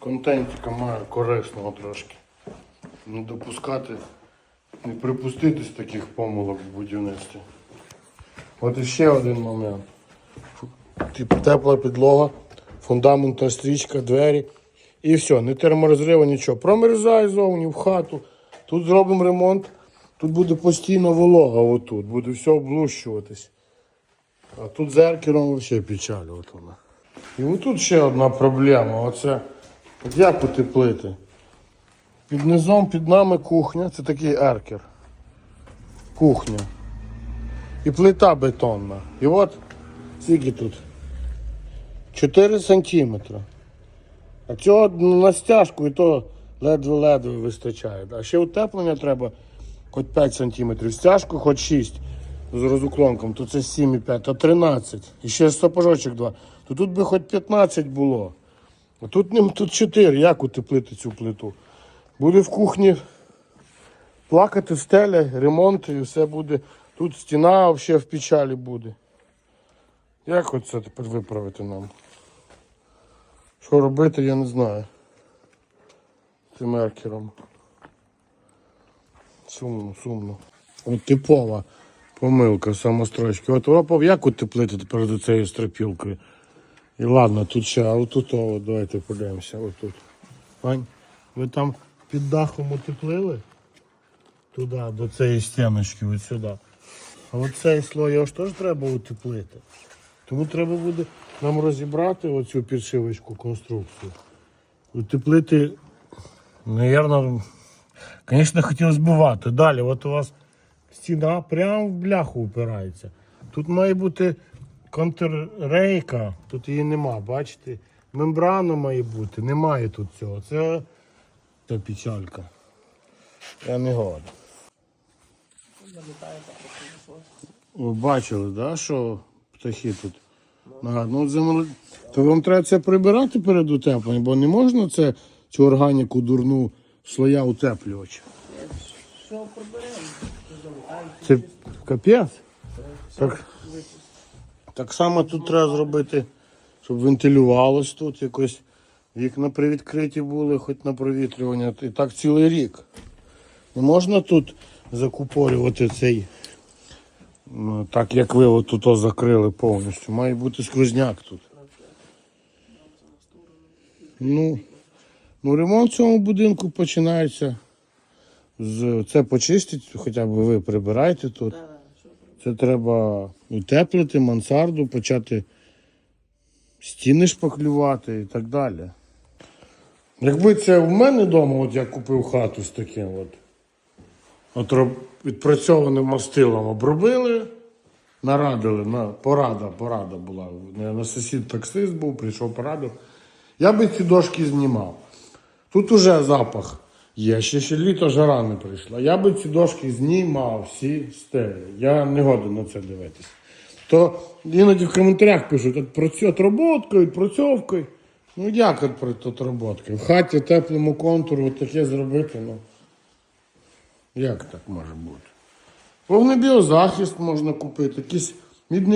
контентика маю корисного трошки. Не допускати, не припуститись таких помилок в будівництві. От іще один момент. Типу тепла підлога, фундаментна стрічка, двері. І все, не терморозрива, нічого. Промерзай зовні в хату. Тут зробимо ремонт. Тут буде постійно волога отут, буде все облущуватись. А тут зеркером взагалі печаль. От вона. І отут ще одна проблема. Оце як утеплити? Під низом, під нами кухня, це такий еркер. Кухня. І плита бетонна. І от скільки тут? 4 сантиметри. А цього на стяжку і то ледве-ледве вистачає. А ще утеплення треба хоч 5 сантиметрів. Стяжку хоч 6 з розуклонком, то це 7,5, то 13. І ще сапожочок 2. То тут би хоч 15 було. Тут, ним- тут 4. Як утеплити цю плиту? Буде в кухні плакати стеля, ремонт і все буде. Тут стіна взагалі в печалі буде. Як оце тепер виправити нам? Що робити, я не знаю. Цим еркером. Сумно, сумно. От типова помилка самострочки. От Опа, як утеплити тепер до цією стропілкою? І ладно, тут ще, а отут, о, давайте подивимося, отут. Вань, ви там під дахом утеплили? Туди, до цієї стіночки, от сюди. А от цей слой його ж теж треба утеплити. Тому треба буде нам розібрати оцю підшивочку конструкцію. Утеплити, навірно, звісно, хотілося б вати. Далі, от у вас стіна прямо в бляху упирається. Тут має бути контррейка, тут її нема, бачите? Мембрана має бути, немає тут цього. Це, це печалька. Я не. Ви бачили, да, що птахи тут? Ага, ну, земле... То вам треба це прибирати перед утепленням, бо не можна це, цю органіку дурну слоя утеплювача. Що приберемо? Це капець. Так, так само тут треба зробити, щоб вентилювалось тут якось. Вікна привідкриті були, хоч на провітрювання. І так цілий рік. Не можна тут закупорювати цей, ну, так як ви отут о закрили повністю. Має бути сквозняк тут. Ну, ну ремонт в цьому будинку починається з це почистить, хоча б ви прибираєте тут. Це треба утеплити мансарду, почати стіни шпаклювати і так далі. Якби це в мене вдома, от я купив хату з таким от, от відпрацьованим мастилом обробили, нарадили, на, порада, порада була. На, на сусід таксист був, прийшов порадив. Я би ці дошки знімав. Тут уже запах є, ще, ще літо жара не прийшла. Я би ці дошки знімав всі стелі. Я не годен на це дивитись. То іноді в коментарях пишуть, от працю- отработкою, відпрацьовкою. Ну як от про отработкою? В хаті теплому контуру таке зробити, ну. Як так може бути? Вогнебіозахист можна купити, якісь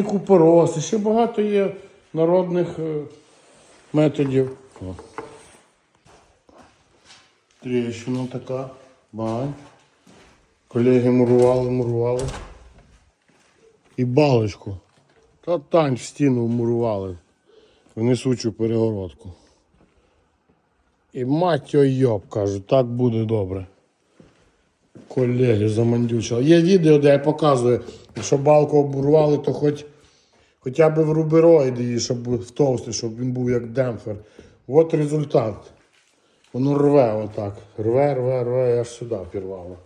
купорос, і ще багато є народних е, методів. О. Трещина така. Бань. Колеги мурували, мурували. І балочку. Та тань в стіну мурували. В несучу перегородку. І мать йоб, кажу, так буде добре. Колеги замандючили. Є відео, де я показую, якщо балку обурвали, то хоч хоча б в рубероїд її, щоб був товстий, щоб він був як демпфер. От результат. Воно рве отак. Рве, рве, рве, і аж сюди пірвало.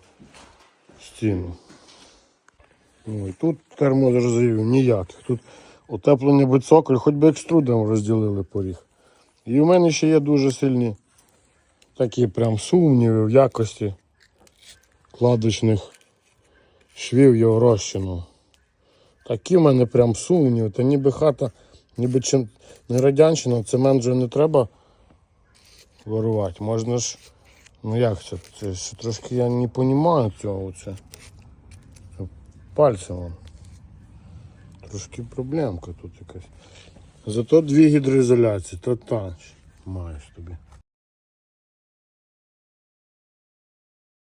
Стіну. Ну, і тут терморозрів ніяких. Тут утеплення би цоколь, хоч би екструдом розділили поріг. І в мене ще є дуже сильні такі прям сумніви в якості кладочних швів його розчину. Такі в мене прям сумніви. Та ніби хата, ніби чим не радянщина, цемент вже не треба вирувати. Можна ж. Ну як це? Це ж трошки я не розумію цього. Це. Це пальцем. Трошки проблемка тут якась. Зато дві гідроізоляції, то танч маєш тобі.